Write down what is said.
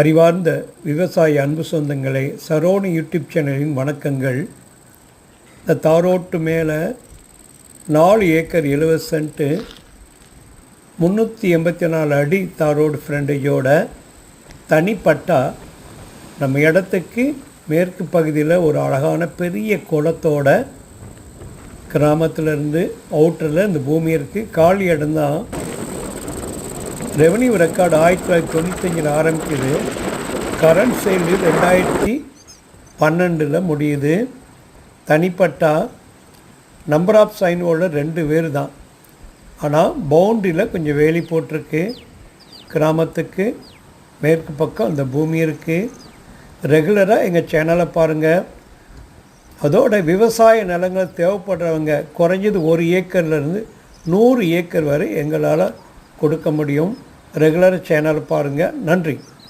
அறிவார்ந்த விவசாய அன்பு சொந்தங்களை சரோனி யூடியூப் சேனலின் வணக்கங்கள். இந்த தாரோட்டு மேலே நாலு ஏக்கர் எழுபது சென்ட்டு முந்நூற்றி எண்பத்தி நாலு அடி தாரோடு ஃப்ரெண்டேஜோட தனிப்பட்டா நம்ம இடத்துக்கு மேற்கு பகுதியில் ஒரு அழகான பெரிய குளத்தோட கிராமத்திலேருந்து அவுட்டரில் இந்த பூமி இருக்குது காலி இடம்தான். ரெவன்யூ ரெக்கார்டு ஆயிரத்தி தொள்ளாயிரத்தி தொண்ணூத்தஞ்சில் ஆரம்பிக்குது. கரண்ட் சேல் ரெண்டாயிரத்தி பன்னெண்டில் முடியுது. தனிப்பட்டா நம்பர் ஆஃப் சைன் ஹோல்டர் ரெண்டு பேர் தான் ஆனால் பவுண்டரியில் கொஞ்சம் வேலி போட்டிருக்கு. கிராமத்துக்கு மேற்கு பக்கம் அந்த பூமி இருக்குது ரெகுலராக எங்கள் சேனலை பாருங்கள் அதோட விவசாய நிலங்கள் தேவைப்படுறவங்க குறைஞ்சது ஒரு ஏக்கர்லேருந்து நூறு ஏக்கர் வரை எங்களால் கொடுக்க முடியும். ரெகுலர் சேனல் பாருங்கள் நன்றி.